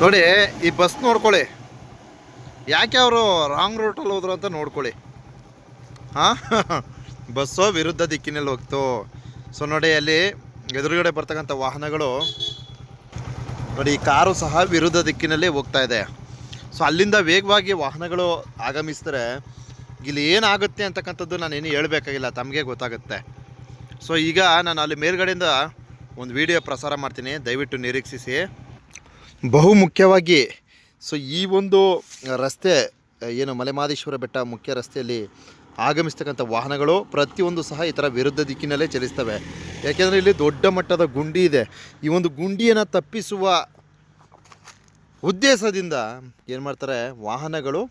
ನೋಡಿ, ಈ ಬಸ್ ನೋಡ್ಕೊಳ್ಳಿ. ಯಾಕೆ ಅವರು ರಾಂಗ್ ರೂಟಲ್ಲಿ ಹೋದ್ರು ಅಂತ ನೋಡ್ಕೊಳ್ಳಿ. ಹಾಂ? ಬಸ್ಸು ವಿರುದ್ಧ ದಿಕ್ಕಿನಲ್ಲಿ ಹೋಗ್ತು. ಸೊ ನೋಡಿ, ಅಲ್ಲಿ ಎದುರುಗಡೆ ಬರ್ತಕ್ಕಂಥ ವಾಹನಗಳು, ನೋಡಿ, ಈ ಕಾರು ಸಹ ವಿರುದ್ಧ ದಿಕ್ಕಿನಲ್ಲಿ ಹೋಗ್ತಾ ಇದೆ. ಸೊ ಅಲ್ಲಿಂದ ವೇಗವಾಗಿ ವಾಹನಗಳು ಆಗಮಿಸಿದ್ರೆ ಇಲ್ಲಿ ಏನಾಗುತ್ತೆ ಅಂತಕ್ಕಂಥದ್ದು ಏನು ಹೇಳಬೇಕಾಗಿಲ್ಲ. ತಮಗೆ ಗೊತ್ತಾಗುತ್ತೆ. ಸೊ ಈಗ ನಾನು ಅಲ್ಲಿ ಮೇಲ್ಗಡೆಯಿಂದ ಒಂದು ವಿಡಿಯೋ ಪ್ರಸಾರ ಮಾಡ್ತೀನಿ. ದಯವಿಟ್ಟು ನಿರೀಕ್ಷಿಸಿ. ಬಹು ಮುಖ್ಯವಾಗಿ ಸೊ ಈ ಒಂದು ರಸ್ತೆ, ಏನು ಮಲೆಮಾದೇಶ್ವರ ಬೆಟ್ಟ ಮುಖ್ಯ ರಸ್ತೆಯಲ್ಲಿ ಆಗಮಿಸ್ತಕ್ಕಂಥ ವಾಹನಗಳು ಪ್ರತಿಯೊಂದು ಸಹ ಈ ಥರ ವಿರುದ್ಧ ದಿಕ್ಕಿನಲ್ಲೇ ಚಲಿಸ್ತವೆ. ಯಾಕೆಂದರೆ ಇಲ್ಲಿ ದೊಡ್ಡ ಮಟ್ಟದ ಗುಂಡಿ ಇದೆ. ಈ ಒಂದು ಗುಂಡಿಯನ್ನು ತಪ್ಪಿಸುವ ಉದ್ದೇಶದಿಂದ ಏನು ಮಾಡ್ತಾರೆ, ವಾಹನಗಳು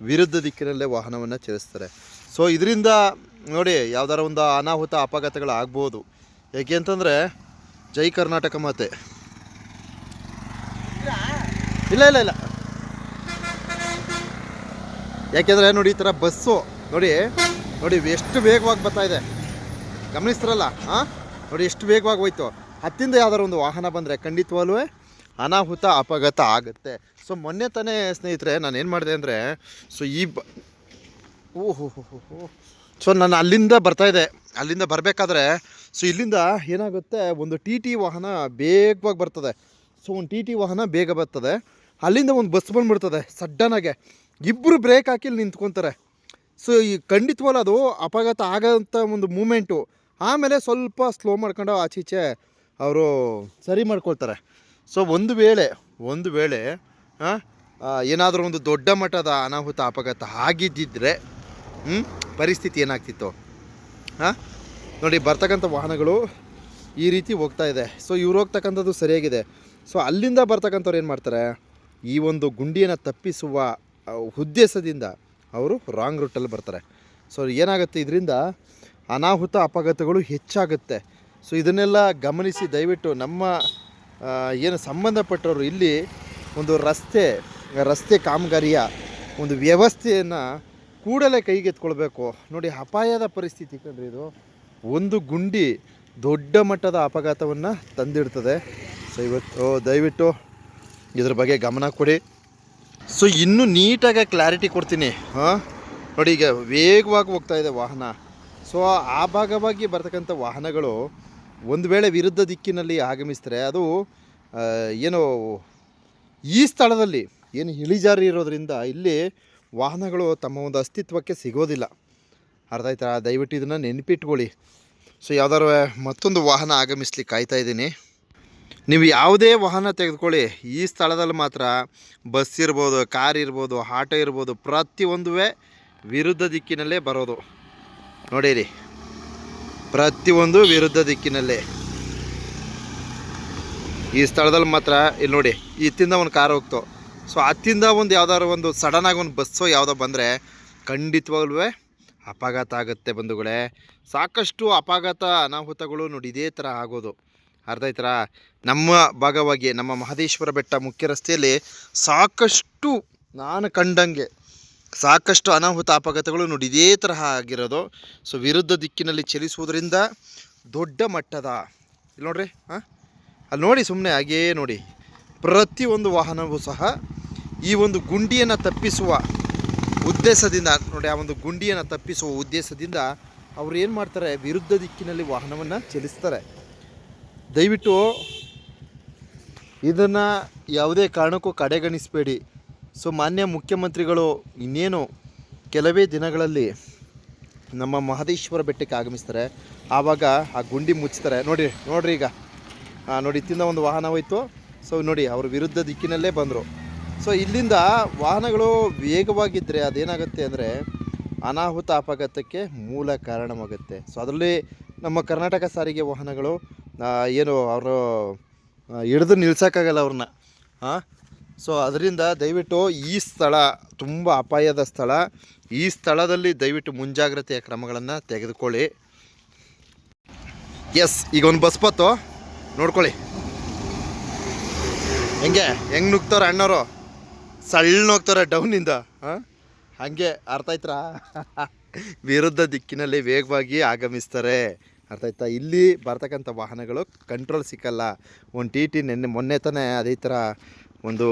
ವಿರುದ್ಧ ದಿಕ್ಕಿನಲ್ಲೇ ವಾಹನವನ್ನು ಚಲಿಸ್ತಾರೆ. ಸೊ ಇದರಿಂದ ನೋಡಿ, ಯಾವ್ದಾರ ಒಂದು ಅನಾಹುತ, ಅಪಘಾತಗಳು ಆಗ್ಬೋದು. ಯಾಕೆ ಅಂತಂದರೆ, ಜೈ ಕರ್ನಾಟಕ ಮಾತೆ. ಇಲ್ಲ ಇಲ್ಲ ಇಲ್ಲ. ಯಾಕೆಂದರೆ ನೋಡಿ ಈ ಥರ ಬಸ್ಸು, ನೋಡಿ ನೋಡಿ ಎಷ್ಟು ವೇಗವಾಗಿ ಬರ್ತಾ ಇದೆ. ಗಮನಿಸ್ತಾರಲ್ಲ ಹಾಂ ನೋಡಿ ಎಷ್ಟು ವೇಗವಾಗಿ ಹೋಯ್ತು. ಹತ್ತಿಂದ ಯಾವ್ದಾರು ಒಂದು ವಾಹನ ಬಂದರೆ ಖಂಡಿತವಾಗ್ಲೂ ಅನಾಹುತ, ಅಪಘಾತ ಆಗುತ್ತೆ. ಸೊ ಮೊನ್ನೆ ತಾನೇ ಸ್ನೇಹಿತರೆ, ನಾನು ಏನು ಮಾಡಿದೆ ಅಂದರೆ ಸೊ ಈ ಬ ಓಹೋ ಸೊ ನಾನು ಅಲ್ಲಿಂದ ಬರ್ತಾ ಇದೆ ಅಲ್ಲಿಂದ ಬರಬೇಕಾದ್ರೆ ಸೊ ಇಲ್ಲಿಂದ ಏನಾಗುತ್ತೆ, ಒಂದು ಟಿ ಟಿ ವಾಹನ ಬೇಗವಾಗಿ ಬರ್ತದೆ. ಸೊ ಒಂದು ಟಿ ಟಿ ವಾಹನ ಬೇಗ ಬರ್ತದೆ. ಅಲ್ಲಿಂದ ಒಂದು ಬಸ್ ಬಂದ್ಬಿಡ್ತದೆ ಸಡ್ಡನಾಗೆ ಇಬ್ಬರು ಬ್ರೇಕ್ ಹಾಕಿ ನಿಂತ್ಕೊತಾರೆ. ಸೊ ಈ ಖಂಡಿತವಲ್ಲ ಅದು ಅಪಘಾತ ಆಗೋಂಥ ಒಂದು ಮೂಮೆಂಟು ಆಮೇಲೆ ಸ್ವಲ್ಪ ಸ್ಲೋ ಮಾಡ್ಕೊಂಡು ಆಚೀಚೆ ಅವರು ಸರಿ ಮಾಡ್ಕೊಳ್ತಾರೆ. ಸೊ ಒಂದು ವೇಳೆ ಒಂದು ವೇಳೆ ಏನಾದರೂ ಒಂದು ದೊಡ್ಡ ಮಟ್ಟದ ಅನಾಹುತ ಅಪಘಾತ ಆಗಿದ್ದಿದ್ರೆ? ಪರಿಸ್ಥಿತಿ ಏನಾಗ್ತಿತ್ತು? ಹಾಂ ನೋಡಿ, ಬರ್ತಕ್ಕಂಥ ವಾಹನಗಳು ಈ ರೀತಿ ಹೋಗ್ತಾ ಇದೆ. ಸೊ ಇವ್ರು ಹೋಗ್ತಕ್ಕಂಥದ್ದು ಸರಿಯಾಗಿದೆ. ಸೊ ಅಲ್ಲಿಂದ ಬರ್ತಕ್ಕಂಥವ್ರು ಏನು ಮಾಡ್ತಾರೆ? ಈ ಒಂದು ಗುಂಡಿಯನ್ನು ತಪ್ಪಿಸುವ ಉದ್ದೇಶದಿಂದ ಅವರು ರಾಂಗ್ ರೂಟಲ್ಲಿ ಬರ್ತಾರೆ. ಸೊ ಏನಾಗುತ್ತೆ ಇದರಿಂದ ಅನಾಹುತ ಅಪಘಾತಗಳು ಹೆಚ್ಚಾಗುತ್ತೆ. ಸೊ ಇದನ್ನೆಲ್ಲ ಗಮನಿಸಿ ದಯವಿಟ್ಟು ನಮ್ಮ ಏನು ಸಂಬಂಧಪಟ್ಟವರು ಇಲ್ಲಿ ಒಂದು ರಸ್ತೆ ರಸ್ತೆ ಕಾಮಗಾರಿಯ ಒಂದು ವ್ಯವಸ್ಥೆಯನ್ನು ಕೂಡಲೇ ಕೈಗೆತ್ಕೊಳ್ಬೇಕು ನೋಡಿ, ಅಪಾಯದ ಪರಿಸ್ಥಿತಿ ಕಂಡ್ರಿ ಇದು. ಒಂದು ಗುಂಡಿ ದೊಡ್ಡ ಮಟ್ಟದ ಅಪಘಾತವನ್ನು ತಂದಿಡ್ತದೆ. ಸೊ ಇವತ್ತು ದಯವಿಟ್ಟು ಇದ್ರ ಬಗ್ಗೆ ಗಮನ ಕೊಡಿ. ಸೊ ಇನ್ನೂ ನೀಟಾಗಿ ಕ್ಲಾರಿಟಿ ಕೊಡ್ತೀನಿ. ಹಾಂ? ನೋಡಿ, ಈಗ ವೇಗವಾಗಿ ಹೋಗ್ತಾ ಇದೆ ವಾಹನ. ಸೊ ಆ ಭಾಗವಾಗಿ ಬರ್ತಕ್ಕಂಥ ವಾಹನಗಳು ಒಂದು ವೇಳೆ ವಿರುದ್ಧ ದಿಕ್ಕಿನಲ್ಲಿ ಆಗಮಿಸಿದ್ರೆ ಅದು ಏನು ಈ ಸ್ಥಳದಲ್ಲಿ ಏನು ಇಳಿಜಾರಿ ಇರೋದರಿಂದ ಇಲ್ಲಿ ವಾಹನಗಳು ತಮ್ಮ ಒಂದು ಅಸ್ತಿತ್ವಕ್ಕೆ ಸಿಗೋದಿಲ್ಲ. ಅರ್ಥ ಆಯ್ತಾ? ದಯವಿಟ್ಟು ಇದನ್ನು ನೆನಪಿಟ್ಕೊಳ್ಳಿ. ಸೊ ಯಾವ್ದಾರು ಮತ್ತೊಂದು ವಾಹನ ಆಗಮಿಸ್ಲಿಕ್ಕೆ ಕಾಯ್ತಾ ಇದ್ದೀನಿ. ನೀವು ಯಾವುದೇ ವಾಹನ ತೆಗೆದುಕೊಳ್ಳಿ, ಈ ಸ್ಥಳದಲ್ಲಿ ಮಾತ್ರ ಬಸ್ ಇರ್ಬೋದು, ಕಾರ್ ಇರ್ಬೋದು, ಆಟೋ ಇರ್ಬೋದು ಪ್ರತಿಯೊಂದು ವಿರುದ್ಧ ದಿಕ್ಕಿನಲ್ಲೇ ಬರೋದು. ನೋಡಿರಿ, ಪ್ರತಿಯೊಂದು ವಿರುದ್ಧ ದಿಕ್ಕಿನಲ್ಲೇ. ಈ ಸ್ಥಳದಲ್ಲಿ ಮಾತ್ರ, ಇಲ್ಲಿ ನೋಡಿ, ಇತ್ತಿಂದ ಒಂದು ಕಾರ್ ಹೋಗ್ತು. ಸೊ ಅತ್ತಿಂದ ಒಂದು ಯಾವ್ದಾದ್ರು ಒಂದು ಸಡನ್ನಾಗಿ ಒಂದು ಬಸ್ಸು ಯಾವುದೋ ಬಂದರೆ ಖಂಡಿತವಾಗ್ಲೂ ಅಪಘಾತ ಆಗುತ್ತೆ ಬಂಧುಗಳೇ. ಸಾಕಷ್ಟು ಅಪಘಾತ ಅನಾಹುತಗಳು ನೋಡಿ, ಇದೇ ಥರ ಆಗೋದು. ಅರ್ಥ ಆಯ್ತರಾ ನಮ್ಮ ಭಾಗವಾಗಿ, ನಮ್ಮ ಮಹದೇಶ್ವರ ಬೆಟ್ಟ ಮುಖ್ಯ ರಸ್ತೆಯಲ್ಲಿ ಸಾಕಷ್ಟು ನಾನು ಕಂಡಂಗೆ ಸಾಕಷ್ಟು ಅನಾಹುತ ಅಪಘಾತಗಳು ನೋಡಿ ಇದೇ ತರಹ ಆಗಿರೋದು. ಸೊ ವಿರುದ್ಧ ದಿಕ್ಕಿನಲ್ಲಿ ಚಲಿಸುವುದರಿಂದ ದೊಡ್ಡ ಮಟ್ಟದ, ಇಲ್ಲಿ ನೋಡ್ರಿ, ಹಾಂ? ಅಲ್ಲಿ ನೋಡಿ ಸುಮ್ಮನೆ ಹಾಗೇ ನೋಡಿ, ಪ್ರತಿಯೊಂದು ವಾಹನವೂ ಸಹ ಈ ಒಂದು ಗುಂಡಿಯನ್ನು ತಪ್ಪಿಸುವ ಉದ್ದೇಶದಿಂದ, ನೋಡಿ ಆ ಒಂದು ಗುಂಡಿಯನ್ನು ತಪ್ಪಿಸುವ ಉದ್ದೇಶದಿಂದ ಅವ್ರು ಏನು ಮಾಡ್ತಾರೆ, ವಿರುದ್ಧ ದಿಕ್ಕಿನಲ್ಲಿ ವಾಹನವನ್ನು ಚಲಿಸ್ತಾರೆ. ದಯವಿಟ್ಟು ಇದನ್ನು ಯಾವುದೇ ಕಾರಣಕ್ಕೂ ಕಡೆಗಣಿಸಬೇಡಿ. ಸೊ, ಮಾನ್ಯ ಮುಖ್ಯಮಂತ್ರಿಗಳು, ಇನ್ನೇನು ಕೆಲವೇ ದಿನಗಳಲ್ಲಿ ನಮ್ಮ ಮಹದೇಶ್ವರ ಬೆಟ್ಟಕ್ಕೆ ಆಗಮಿಸ್ತಾರೆ. ಆವಾಗ ಆ ಗುಂಡಿ ಮುಚ್ಚುತ್ತಾರೆ ನೋಡಿ, ನೋಡ್ರಿ ಈಗ. ನೋಡಿ, ಇತ್ತಿಂದ ಒಂದು ವಾಹನ ಹೋಯಿತು. ಸೊ, ನೋಡಿ, ಅವ್ರ ವಿರುದ್ಧ ದಿಕ್ಕಿನಲ್ಲೇ ಬಂದರು. ಸೊ, ಇಲ್ಲಿಂದ ವಾಹನಗಳು ವೇಗವಾಗಿದ್ದರೆ ಅದೇನಾಗುತ್ತೆ ಅಂದರೆ ಅನಾಹುತ ಅಪಘಾತಕ್ಕೆ ಮೂಲ ಕಾರಣವಾಗುತ್ತೆ. ಸೊ, ಅದರಲ್ಲಿ ನಮ್ಮ ಕರ್ನಾಟಕ ಸಾರಿಗೆ ವಾಹನಗಳು ಏನು ಅವರು ಹಿಡಿದು ನಿಲ್ಸೋಕ್ಕಾಗಲ್ಲ ಅವ್ರನ್ನ. ಹಾಂ ಸೊ ಅದರಿಂದ ದಯವಿಟ್ಟು ಈ ಸ್ಥಳ ತುಂಬ ಅಪಾಯದ ಸ್ಥಳ. ಈ ಸ್ಥಳದಲ್ಲಿ ದಯವಿಟ್ಟು ಮುಂಜಾಗ್ರತೆಯ ಕ್ರಮಗಳನ್ನು ತೆಗೆದುಕೊಳ್ಳಿ. ಎಸ್ ಈಗ ಒಂದು ಬಸ್ ಬತ್ತು ನೋಡ್ಕೊಳ್ಳಿ. ಹೆಂಗೆ? ಹೆಂಗೆ ನುಗ್ತಾರೆ ಅಣ್ಣವರು? ಸಣ್ಣ ಹೋಗ್ತಾರೆ ಡೌನಿಂದ ಹಾಂ ಹಾಗೆ, ಅರ್ಥ ಆಯ್ತಾ ವಿರುದ್ಧ ದಿಕ್ಕಿನಲ್ಲಿ ವೇಗವಾಗಿ ಆಗಮಿಸ್ತಾರೆ. ಅರ್ಥ ಆಯ್ತಾ? ಇಲ್ಲಿ ಬರ್ತಕ್ಕಂಥ ವಾಹನಗಳು ಕಂಟ್ರೋಲ್ ಸಿಕ್ಕಲ್ಲ. ಒಂದು ಟಿ ಟಿ ನಿನ್ನೆ, ಮೊನ್ನೆ ತಾನೇ ಅದೇ ಥರ ಒಂದು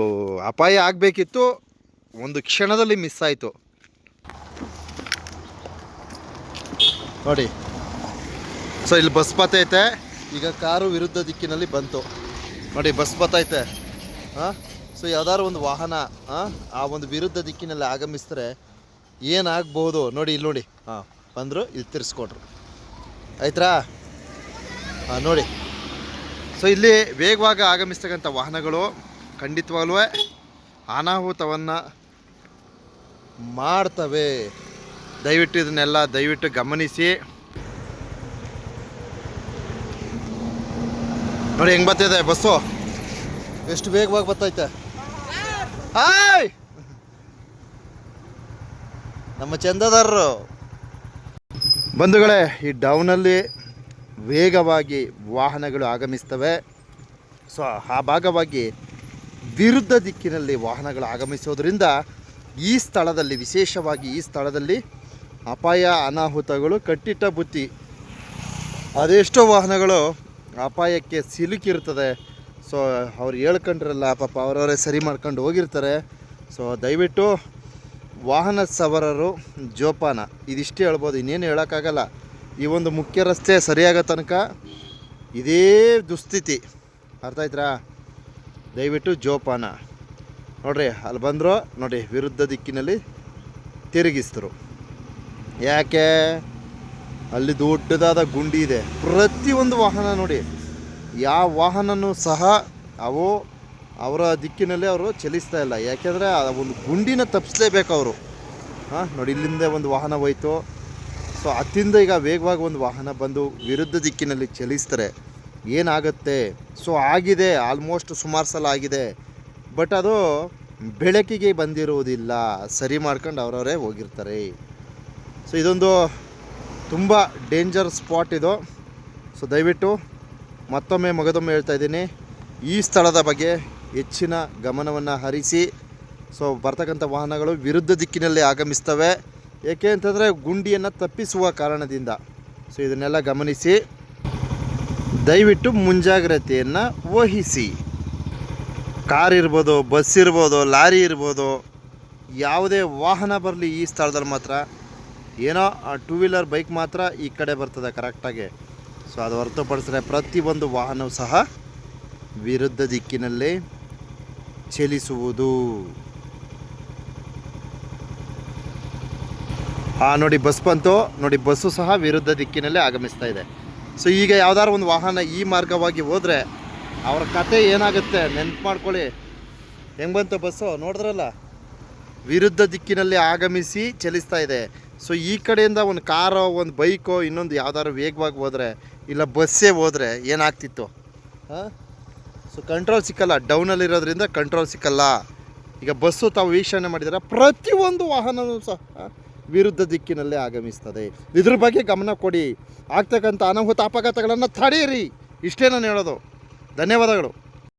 ಅಪಾಯ ಆಗಬೇಕಿತ್ತು. ಒಂದು ಕ್ಷಣದಲ್ಲಿ ಮಿಸ್ ಆಯಿತು. ನೋಡಿ. ಸೊ ಇಲ್ಲಿ ಬಸ್ ಬತ್ತೈತೆ ಈಗ ಕಾರು ವಿರುದ್ಧ ದಿಕ್ಕಿನಲ್ಲಿ ಬಂತು. ನೋಡಿ ಬಸ್ ಬತ್ತೈತೆ ಹಾಂ? ಸೊ ಯಾವ್ದಾದ್ರು ಒಂದು ವಾಹನ ಆ ಒಂದು ವಿರುದ್ಧ ದಿಕ್ಕಿನಲ್ಲಿ ಆಗಮಿಸಿದ್ರೆ ಏನಾಗ್ಬೋದು ನೋಡಿ, ಇಲ್ಲಿ ನೋಡಿ. ಹಾಂ, ಬಂದರು, ಇಲ್ಲಿ ತಿರ್ಸ್ಕೊಟ್ರು ಆಯ್ತಾ ಹಾಂ ನೋಡಿ. ಸೊ ಇಲ್ಲಿ ವೇಗವಾಗಿ ಆಗಮಿಸ್ತಕ್ಕಂಥ ವಾಹನಗಳು ಖಂಡಿತವಾಗ್ಲೂ ಅನಾಹುತವನ್ನು ಮಾಡ್ತವೆ. ದಯವಿಟ್ಟು ಇದನ್ನೆಲ್ಲ ದಯವಿಟ್ಟು ಗಮನಿಸಿ. ನೋಡಿ, ಹೆಂಗೆ ಬರ್ತಿದೆ ಬಸ್ಸು? ಎಷ್ಟು ವೇಗವಾಗಿ ಬರ್ತೈತೆ ಹಾಯ್! ನಮ್ಮ ಚಂದದಾರರು. ಬಂಧುಗಳೇ, ಈ ಡೌನಲ್ಲಿ ವೇಗವಾಗಿ ವಾಹನಗಳು ಆಗಮಿಸ್ತವೆ. ಸೊ, ಆ ಭಾಗವಾಗಿ ವಿರುದ್ಧ ದಿಕ್ಕಿನಲ್ಲಿ ವಾಹನಗಳು ಆಗಮಿಸೋದ್ರಿಂದ ಈ ಸ್ಥಳದಲ್ಲಿ, ವಿಶೇಷವಾಗಿ ಈ ಸ್ಥಳದಲ್ಲಿ ಅಪಾಯ ಅನಾಹುತಗಳು, ಕಟ್ಟಿಟ್ಟ ಬುತ್ತಿ. ಅದೆಷ್ಟೋ ವಾಹನಗಳು ಅಪಾಯಕ್ಕೆ ಸಿಲುಕಿರ್ತದೆ ಸೊ, ಅವ್ರು ಹೇಳ್ಕೊಂಡ್ರಲ್ಲ, ಪಾಪ ಅವರವರೇ ಸರಿ ಮಾಡ್ಕೊಂಡು ಹೋಗಿರ್ತಾರೆ. ಸೊ, ದಯವಿಟ್ಟು ವಾಹನ ಸವಾರರು ಜೋಪಾನ. ಇದಿಷ್ಟೇ ಹೇಳ್ಬೋದು, ಇನ್ನೇನು ಹೇಳೋಕ್ಕಾಗಲ್ಲ. ಈ ಒಂದು ಮುಖ್ಯ ರಸ್ತೆ ಸರಿಯಾಗೋ ತನಕ ಇದೇ ದುಸ್ಥಿತಿ. ಅರ್ಥ ಆಯ್ತಾ ದಯವಿಟ್ಟು ಜೋಪಾನ. ನೋಡ್ರಿ, ಅಲ್ಲಿ ಬಂದರು, ನೋಡಿ, ವಿರುದ್ಧ ದಿಕ್ಕಿನಲ್ಲಿ ತಿರುಗಿಸ್ತರು ಯಾಕೆ? ಅಲ್ಲಿ ದೊಡ್ಡದಾದ ಗುಂಡಿ ಇದೆ. ಪ್ರತಿಯೊಂದು ವಾಹನ ನೋಡಿ, ಯಾವ ವಾಹನನೂ ಸಹ ಅವು ಅವರ ದಿಕ್ಕಿನಲ್ಲೇ ಅವರು ಚಲಿಸ್ತಾ ಇಲ್ಲ. ಯಾಕೆಂದರೆ ಆ ಒಂದು ಗುಂಡಿನ ತಪ್ಪಿಸ್ಲೇಬೇಕು ಅವರು. ಹಾಂ, ನೋಡಿ, ಇಲ್ಲಿಂದ ಒಂದು ವಾಹನ ಹೋಯ್ತು. ಸೊ ಅತ್ತಿಂದ ಈಗ ವೇಗವಾಗಿ ಒಂದು ವಾಹನ ಬಂದು ವಿರುದ್ಧ ದಿಕ್ಕಿನಲ್ಲಿ ಚಲಿಸ್ತಾರೆ. ಏನಾಗುತ್ತೆ? ಸೊ ಆಗಿದೆ ಆಲ್ಮೋಸ್ಟ್ ಸುಮಾರು ಸಲ ಆಗಿದೆ. ಬಟ್ ಅದು ಬೆಳಕಿಗೆ ಬಂದಿರುವುದಿಲ್ಲ. ಸರಿ ಮಾಡ್ಕೊಂಡು ಅವರವರೇ ಹೋಗಿರ್ತಾರೆ. ಸೊ ಇದೊಂದು ತುಂಬ ಡೇಂಜರ್ ಸ್ಪಾಟ್ ಇದು. ಸೊ ದಯವಿಟ್ಟು ಮತ್ತೊಮ್ಮೆ ಮಗದೊಮ್ಮೆ ಹೇಳ್ತಾ ಇದ್ದೀನಿ. ಈ ಸ್ಥಳದ ಬಗ್ಗೆ ಹೆಚ್ಚಿನ ಗಮನವನ್ನು ಹರಿಸಿ, ಸೊ ಬರ್ತಕ್ಕಂಥ ವಾಹನಗಳು ವಿರುದ್ಧ ದಿಕ್ಕಿನಲ್ಲಿ ಆಗಮಿಸ್ತವೆ. ಏಕೆ ಅಂತಂದರೆ ಗುಂಡಿಯನ್ನು ತಪ್ಪಿಸುವ ಕಾರಣದಿಂದ. ಸೊ ಇದನ್ನೆಲ್ಲ ಗಮನಿಸಿ, ದಯವಿಟ್ಟು ಮುಂಜಾಗ್ರತೆಯನ್ನು ವಹಿಸಿ. ಕಾರ್ ಇರ್ಬೋದು, ಬಸ್ ಇರ್ಬೋದು, ಲಾರಿ ಇರ್ಬೋದು, ಯಾವುದೇ ವಾಹನ ಬರಲಿ ಈ ಸ್ಥಳದಲ್ಲಿ ಮಾತ್ರ. ಏನೋ ಟೂ ವೀಲರ್ ಬೈಕ್ ಮಾತ್ರ ಈ ಕಡೆ ಬರ್ತದೆ ಕರೆಕ್ಟಾಗಿ ಸೊ ಅದು ಹೊರತುಪಡಿಸಿದ್ರೆ ಪ್ರತಿಯೊಂದು ವಾಹನವೂ ಸಹ ವಿರುದ್ಧ ದಿಕ್ಕಿನಲ್ಲಿ ಚಲಿಸುವುದು. ಆ, ನೋಡಿ ಬಸ್ ಬಂತು. ನೋಡಿ ಬಸ್ಸು ಸಹ ವಿರುದ್ಧ ದಿಕ್ಕಿನಲ್ಲೇ ಆಗಮಿಸ್ತಾ ಇದೆ. ಸೊ ಈಗ ಯಾವ್ದಾದ್ರು ಒಂದು ವಾಹನ ಈ ಮಾರ್ಗವಾಗಿ ಹೋದರೆ ಅವರ ಕತೆ ಏನಾಗುತ್ತೆ? ನೆನ್ಪು ಮಾಡ್ಕೊಳ್ಳಿ. ಹೆಂಗೆ ಬಂತು ಬಸ್ಸು? ನೋಡಿದ್ರಲ್ಲ? ವಿರುದ್ಧ ದಿಕ್ಕಿನಲ್ಲಿ ಆಗಮಿಸಿ ಚಲಿಸ್ತಾ ಇದೆ. ಸೊ ಈ ಕಡೆಯಿಂದ ಒಂದು ಕಾರೋ, ಒಂದು ಬೈಕೋ, ಇನ್ನೊಂದು ಯಾವ್ದಾದ್ರು ವೇಗವಾಗಿ ಹೋದರೆ, ಇಲ್ಲ ಬಸ್ಸೇ ಹೋದರೆ ಏನಾಗ್ತಿತ್ತು? ಹಾಂ? ಸೊ ಕಂಟ್ರೋಲ್ ಸಿಕ್ಕಲ್ಲ. ಡೌನಲ್ಲಿರೋದ್ರಿಂದ ಕಂಟ್ರೋಲ್ ಸಿಕ್ಕಲ್ಲ. ಈಗ ಬಸ್ಸು ತಾವು ವೀಕ್ಷಣೆ ಮಾಡಿದರೆ ಪ್ರತಿಯೊಂದು ವಾಹನವೂ ಸಹ ವಿರುದ್ಧ ದಿಕ್ಕಿನಲ್ಲೇ ಆಗಮಿಸ್ತದೆ. ಇದ್ರ ಬಗ್ಗೆ ಗಮನ ಕೊಡಿ. ಆಗ್ತಕ್ಕಂಥ ಅನಾಹುತ ಅಪಘಾತಗಳನ್ನು ತಡೆಯಿರಿ. ಇಷ್ಟೇ ನಾನು ಹೇಳೋದು. ಧನ್ಯವಾದಗಳು.